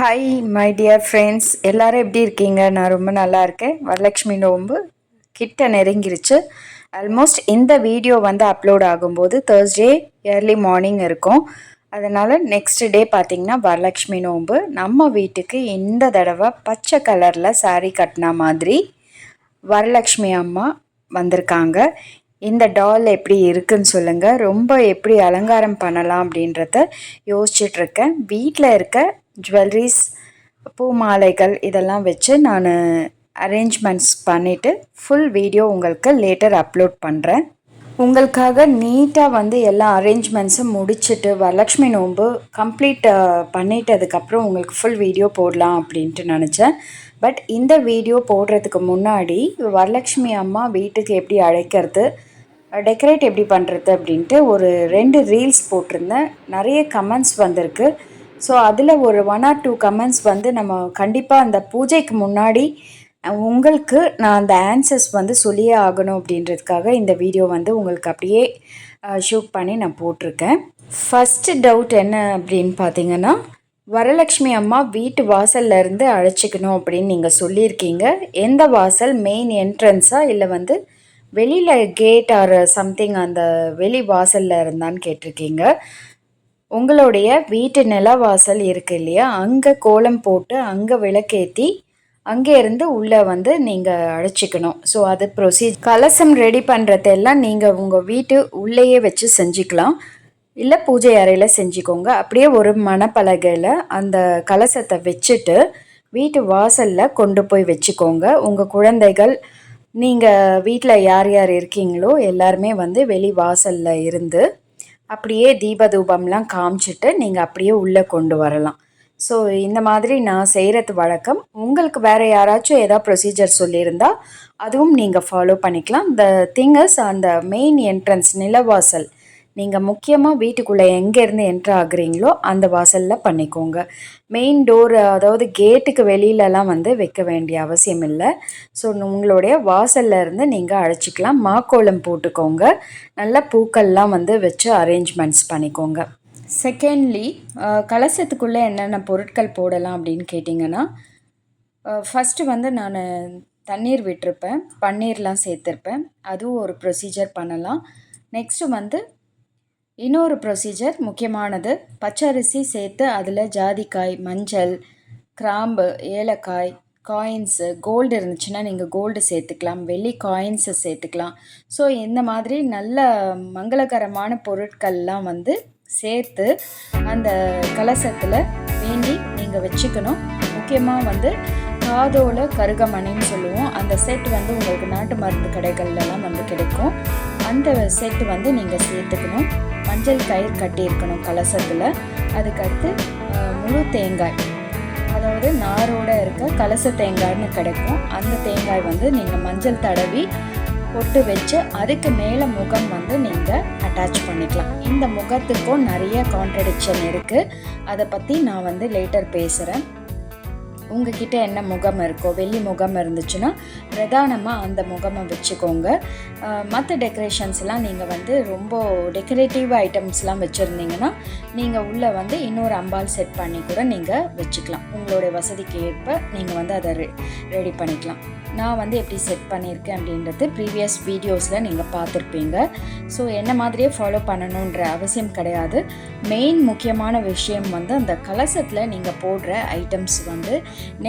Hi my dear friends எல்லோரும் எப்படி இருக்கீங்க? நான் ரொம்ப நல்லா இருக்கேன். வரலட்சுமி நோம்பு கிட்ட நெருங்கிருச்சு. ஆல்மோஸ்ட் இந்த வீடியோ வந்து அப்லோட் ஆகும்போது தேர்ஸ்டே ஏர்லி மார்னிங் இருக்கும். அதனால் நெக்ஸ்ட் டே பார்த்திங்கன்னா வரலட்சுமி நோம்பு நம்ம வீட்டுக்கு இந்த தடவை பச்சை கலரில் சாரீ கட்டின மாதிரி வரலட்சுமி அம்மா வந்திருக்காங்க. இந்த டால் எப்படி இருக்குன்னு சொல்லுங்கள் ரொம்ப எப்படி அலங்காரம் பண்ணலாம் அப்படின்றத யோசிச்சுட்ருக்கேன் வீட்டில் இருக்க ஜுவல்லரிஸ் பூ மாலைகள் இதெல்லாம் வச்சு நான் அரேஞ்ச்மெண்ட்ஸ் பண்ணிவிட்டு ஃபுல் வீடியோ உங்களுக்கு லேட்டர் அப்லோட் பண்ணுறேன் உங்களுக்காக நீட்டாக வந்து எல்லா அரேஞ்ச்மெண்ட்ஸும் முடிச்சுட்டு வரலட்சுமி நோன்பு கம்ப்ளீட் பண்ணிட்டதுக்கப்புறம் உங்களுக்கு ஃபுல் வீடியோ போடலாம் அப்படின்ட்டு நினச்சேன். பட் இந்த வீடியோ போடுறதுக்கு முன்னாடி வரலட்சுமி அம்மா வீட்டுக்கு எப்படி அழைக்கிறது டெக்கரேட் எப்படி பண்ணுறது அப்படின்ட்டு ஒரு ரெண்டு ரீல்ஸ் போட்டிருந்தேன். நிறைய கமெண்ட்ஸ் வந்திருக்கு. ஸோ அதில் ஒரு ஒன் ஆர் டூ கமெண்ட்ஸ் வந்து நம்ம கண்டிப்பாக அந்த பூஜைக்கு முன்னாடி உங்களுக்கு நான் அந்த ஆன்சர்ஸ் வந்து சொல்லியே ஆகணும் அப்படின்றதுக்காக இந்த வீடியோ வந்து உங்களுக்கு அப்படியே ஷூட் பண்ணி நான் போட்டிருக்கேன். ஃபஸ்ட்டு டவுட் என்ன அப்படின்னு பார்த்தீங்கன்னா வரலட்சுமி அம்மா வீட்டு வாசல்ல இருந்து அழைச்சிக்கணும் அப்படின்னு நீங்கள் சொல்லியிருக்கீங்க. எந்த வாசல்? மெயின் என்ட்ரன்ஸா இல்லை வந்து வெளியில் கேட் ஆர் சம்திங் அந்த வெளி வாசலில் இருந்தான்னு கேட்டிருக்கீங்க. உங்களுடைய வீட்டு நிலவாசல் இருக்கு இல்லையா? அங்கே கோலம் போட்டு அங்கே விளக்கேற்றி அங்கே இருந்து உள்ளே வந்து நீங்கள் அழைச்சிக்கணும் ஸோ அது ப்ரொசீஜ் கலசம் ரெடி பண்ணுறதெல்லாம் நீங்கள் உங்கள் வீட்டு உள்ளேயே வச்சு செஞ்சுக்கலாம். இல்லை பூஜை அறையில் செஞ்சுக்கோங்க. அப்படியே ஒரு மணப்பலகையில் அந்த கலசத்தை வச்சுட்டு வீட்டு வாசலில் கொண்டு போய் வச்சுக்கோங்க. உங்கள் குழந்தைகள் நீங்கள் வீட்டில் யார் யார் இருக்கீங்களோ எல்லாருமே வந்து வெளி வாசலில் இருந்து அப்படியே தீபதூபம்லாம் காமிச்சிட்டு நீங்கள் அப்படியே உள்ளே கொண்டு வரலாம். ஸோ இந்த மாதிரி நான் செய்கிறது வழக்கம். உங்களுக்கு வேறு யாராச்சும் ஏதாவது ப்ரொசீஜர் சொல்லியிருந்தால் அதுவும் நீங்கள் ஃபாலோ பண்ணிக்கலாம். த திங்கஸ் அந்த மெயின் என்ட்ரன்ஸ் நிலவாசல் நீங்கள் முக்கியமாக வீட்டுக்குள்ளே எங்கேருந்து என்ட்ரு ஆகுறீங்களோ அந்த வாசலில் பண்ணிக்கோங்க. மெயின் டோர் அதாவது கேட்டுக்கு வெளியிலலாம் வந்து வைக்க வேண்டிய அவசியம் இல்லை. ஸோ உங்களுடைய வாசல்ல இருந்து நீங்கள் அழைச்சிக்கலாம். மாக்கோலம் போட்டுக்கோங்க. நல்ல பூக்கள்லாம் வந்து வச்சு அரேஞ்ச்மெண்ட்ஸ் பண்ணிக்கோங்க. செகண்ட்லி கலசத்துக்குள்ளே என்னென்ன பொருட்கள் போடலாம் அப்படின்னு கேட்டிங்கன்னா ஃபஸ்ட்டு வந்து நான் தண்ணீர் விட்டிருப்பேன். பன்னீர்லாம் சேர்த்துருப்பேன். அதுவும் ஒரு ப்ரொசீஜர் பண்ணலாம். நெக்ஸ்ட்டு வந்து இன்னொரு ப்ரொசீஜர் முக்கியமானது. பச்சரிசி சேர்த்து அதில் ஜாதிக்காய் மஞ்சள் கிராம்பு ஏலக்காய் காயின்ஸு கோல்டு இருந்துச்சுன்னா நீங்கள் கோல்டு சேர்த்துக்கலாம். வெள்ளி காயின்ஸை சேர்த்துக்கலாம். ஸோ இந்த மாதிரி நல்ல மங்களகரமான பொருட்கள்லாம் வந்து சேர்த்து அந்த கலசத்தில் வேண்டி நீங்கள் வச்சுக்கணும். முக்கியமாக வந்து காதோல கருகமணின்னு சொல்லுவோம். அந்த செட் வந்து உங்களுக்கு நாட்டு மருந்து கடைகள்லாம் வந்து கிடைக்கும். அந்த செட்டு வந்து நீங்கள் சேர்த்துக்கணும். மஞ்சள் கயிறு கட்டியிருக்கணும் கலசத்தில். அதுக்கடுத்து முழு தேங்காய். அதாவது நாரோட இருக்க கலச தேங்காய்னு கிடைக்கும். அந்த தேங்காய் வந்து நீங்கள் மஞ்சள் தடவி பொட்டு வச்சு அதுக்கு மேலே முகம் வந்து நீங்கள் அட்டாச் பண்ணிக்கலாம். இந்த முகத்துக்கும் நிறைய கான்ட்ரடிக்ஷன் இருக்குது அதை பற்றி நான் வந்து லேட்டர் பேசுகிறேன் உங்ககிட்ட என்ன முகம் இருக்கோ வெள்ளி முகம் இருந்துச்சுன்னா பிரதானமாக அந்த முகமை வச்சுக்கோங்க. மற்ற டெக்கரேஷன்ஸ்லாம் நீங்கள் வந்து ரொம்ப டெக்கரேட்டிவ் ஐட்டம்ஸ்லாம் வச்சுருந்தீங்கன்னா நீங்கள் உள்ளே வந்து இன்னொரு அம்பால் செட் பண்ணி கூட நீங்கள் வச்சுக்கலாம். உங்களுடைய வசதிக்கு ஏற்ப நீங்கள் வந்து அதை ரெ ரெடி பண்ணிக்கலாம். நான் வந்து எப்படி செட் பண்ணியிருக்கேன் அப்படின்றது ப்ரீவியஸ் வீடியோஸில் நீங்கள் பார்த்துருப்பீங்க. ஸோ என்ன மாதிரியே ஃபாலோ பண்ணணுன்ற அவசியம் கிடையாது. மெயின் முக்கியமான விஷயம் வந்து அந்த கலசத்தில் நீங்கள் போடுற ஐட்டம்ஸ் வந்து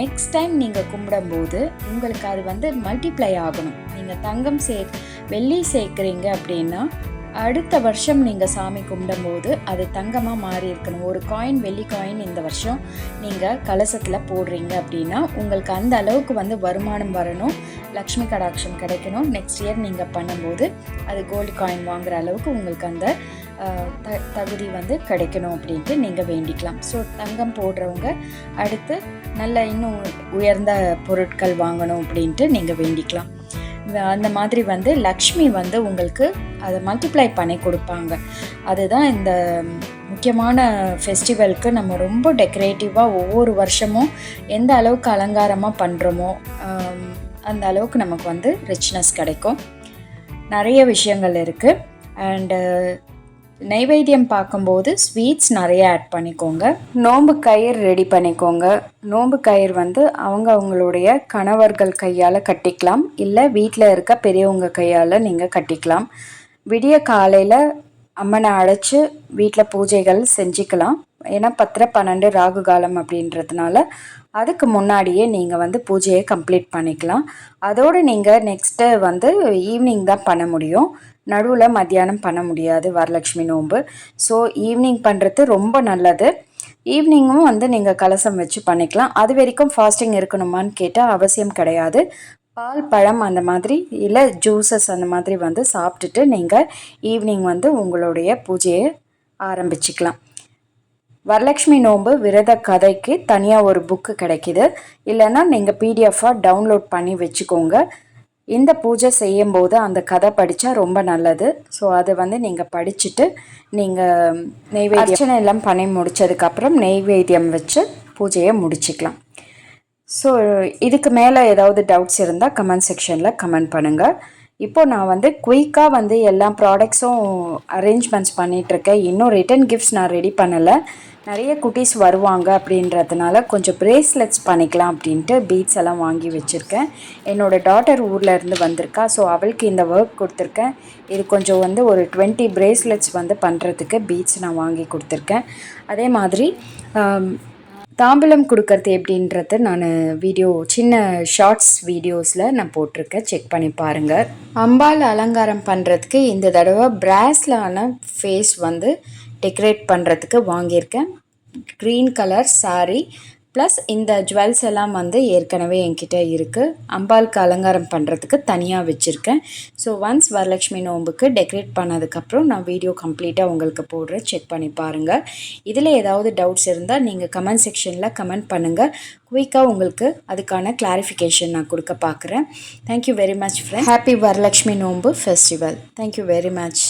நெக்ஸ்ட் டைம் நீங்கள் கும்பிடும்போது உங்களுக்கு அது வந்து மல்டிப்ளை ஆகணும். நீங்கள் தங்கம் சே வெள்ளி சேர்க்குறீங்க அப்படின்னா அடுத்த வருஷம் நீங்கள் சாமி கும்பிடும்போது அது தங்கமாக மாறி இருக்கணும். ஒரு காயின் வெள்ளி காயின் இந்த வருஷம் நீங்கள் கலசத்தில் போடுறீங்க அப்படின்னா உங்களுக்கு அந்த அளவுக்கு வந்து வருமானம் வரணும். லக்ஷ்மி கடாட்சம் கிடைக்கணும். நெக்ஸ்ட் இயர் நீங்கள் பண்ணும்போது அது கோல்டு காயின் வாங்குற அளவுக்கு உங்களுக்கு அந்த த தகுதி வந்து கிடைக்கணும் அப்படின்ட்டு நீங்கள் வேண்டிக்கலாம். ஸோ தங்கம் போடுறவங்க அடுத்து நல்ல இன்னும் உயர்ந்த பொருட்கள் வாங்கணும் அப்படின்ட்டு நீங்கள் வேண்டிக்கலாம். அந்த மாதிரி வந்து லக்ஷ்மி வந்து உங்களுக்கு அதை மல்டிப்ளை பண்ணி கொடுப்பாங்க. அதுதான் இந்த முக்கியமான ஃபெஸ்டிவலுக்கு நம்ம ரொம்ப டெக்கரேட்டிவாக ஒவ்வொரு வருஷமும் எந்த அளவுக்கு அலங்காரமாக பண்ணுறோமோ அந்த அளவுக்கு நமக்கு வந்து ரிச்னஸ் கிடைக்கும். நிறைய விஷயங்கள் இருக்குது அண்டு நைவேத்தியம் பார்க்கும்போது ஸ்வீட்ஸ் நிறைய ஆட் பண்ணிக்கோங்க. நோம்பு கயிறு ரெடி பண்ணிக்கோங்க. நோம்பு கயிறு வந்து அவங்க அவங்களுடைய கணவர்கள் கையால் கட்டிக்கலாம். இல்லை வீட்டில் இருக்க பெரியவங்க கையால் நீங்கள் கட்டிக்கலாம். விடிய காலையில் அம்மனை அழைச்சி வீட்டில் பூஜைகள் செஞ்சுக்கலாம். ஏன்னா பத்திர பன்னெண்டு ராகு காலம் அப்படின்றதுனால அதுக்கு முன்னாடியே நீங்கள் வந்து பூஜையை கம்ப்ளீட் பண்ணிக்கலாம். அதோடு நீங்கள் நெக்ஸ்ட்டு வந்து ஈவினிங் தான் பண்ண முடியும். நடுவில் மத்தியானம் பண்ண முடியாது வரலட்சுமி நோன்பு. ஸோ ஈவினிங் பண்ணுறது ரொம்ப நல்லது. ஈவினிங்கும் வந்து நீங்கள் கலசம் வச்சு பண்ணிக்கலாம். அது வரைக்கும் ஃபாஸ்டிங் இருக்கணுமான்னு கேட்டால் அவசியம் கிடையாது. பால் பழம் அந்த மாதிரி இல்லை ஜூஸஸ் அந்த மாதிரி வந்து சாப்பிட்டுட்டு நீங்கள் ஈவினிங் வந்து உங்களுடைய பூஜையை ஆரம்பிச்சுக்கலாம். வரலக்ஷ்மி நோன்பு விரத கதைக்கு தனியாக ஒரு புக்கு கிடைக்கிது. இல்லைன்னா நீங்கள் பிடிஎஃபாக டவுன்லோட் பண்ணி வச்சுக்கோங்க. இந்த பூஜை செய்யும்போது அந்த கதை படித்தா ரொம்ப நல்லது. ஸோ அதை வந்து நீங்கள் படிச்சுட்டு நீங்கள் நெய்வேத்தியம் எல்லாம் பண்ணி முடித்ததுக்கப்புறம் நெய்வேத்தியம் வச்சு பூஜையை முடிச்சுக்கலாம். ஸோ இதுக்கு மேலே ஏதாவது டவுட்ஸ் இருந்தால் கமெண்ட் செக்ஷனில் கமெண்ட் பண்ணுங்கள் இப்போ நான் வந்து குயிக்காக வந்து எல்லா ப்ராடக்ட்ஸும் அரேஞ்ச்மெண்ட்ஸ் பண்ணிகிட்ருக்கேன் இன்னும் ரிட்டன் கிஃப்ட்ஸ் நான் ரெடி பண்ணலை. நிறைய குட்டீஸ் வருவாங்க அப்படின்றதுனால கொஞ்சம் ப்ரேஸ்லெட்ஸ் பண்ணிக்கலாம் அப்படின்ட்டு பீட்ஸ் எல்லாம் வாங்கி வச்சுருக்கேன். என்னோடய டாட்டர் ஊரில் இருந்து வந்திருக்கா. ஸோ அவளுக்கு இந்த ஒர்க் கொடுத்துருக்கேன். இது கொஞ்சம் வந்து ஒரு டுவெண்ட்டி ப்ரேஸ்லெட்ஸ் வந்து பண்ணுறதுக்கு பீட்ஸ் நான் வாங்கி கொடுத்துருக்கேன். அதே மாதிரி தாம்பலம் கொடுக்கறது எப்படின்றத நான் வீடியோ சின்ன ஷார்ட்ஸ் வீடியோஸில் நான் போட்டிருக்கேன். செக் பண்ணி பாருங்கள் அம்பாள் அலங்காரம் பண்ணுறதுக்கு இந்த தடவை பிராஸ்லான ஃபேஸ் வந்து டெக்கரேட் பண்ணுறதுக்கு வாங்கியிருக்கேன். க்ரீன் கலர் சாரீ ப்ளஸ் இந்த ஜுவல்ஸ் எல்லாம் வந்து ஏற்கனவே என்கிட்ட இருக்குது அம்பாளுக்கு அலங்காரம் பண்ணுறதுக்கு தனியாக வச்சுருக்கேன். ஸோ ஒன்ஸ் வரலட்சுமி நோம்புக்கு டெக்கரேட் பண்ணதுக்கப்புறம் நான் வீடியோ கம்ப்ளீட்டாக உங்களுக்கு போடுறேன். செக் பண்ணி பாருங்கள் இதில் ஏதாவது டவுட்ஸ் இருந்தால் நீங்கள் கமெண்ட் செக்ஷனில் கமெண்ட் பண்ணுங்கள் குயிக்காக உங்களுக்கு அதுக்கான கிளாரிஃபிகேஷன் நான் கொடுக்க பார்க்குறேன் thank you very much friend happy Varalakshmi நோம்பு ஃபெஸ்டிவல் தேங்க்யூ வெரி மச்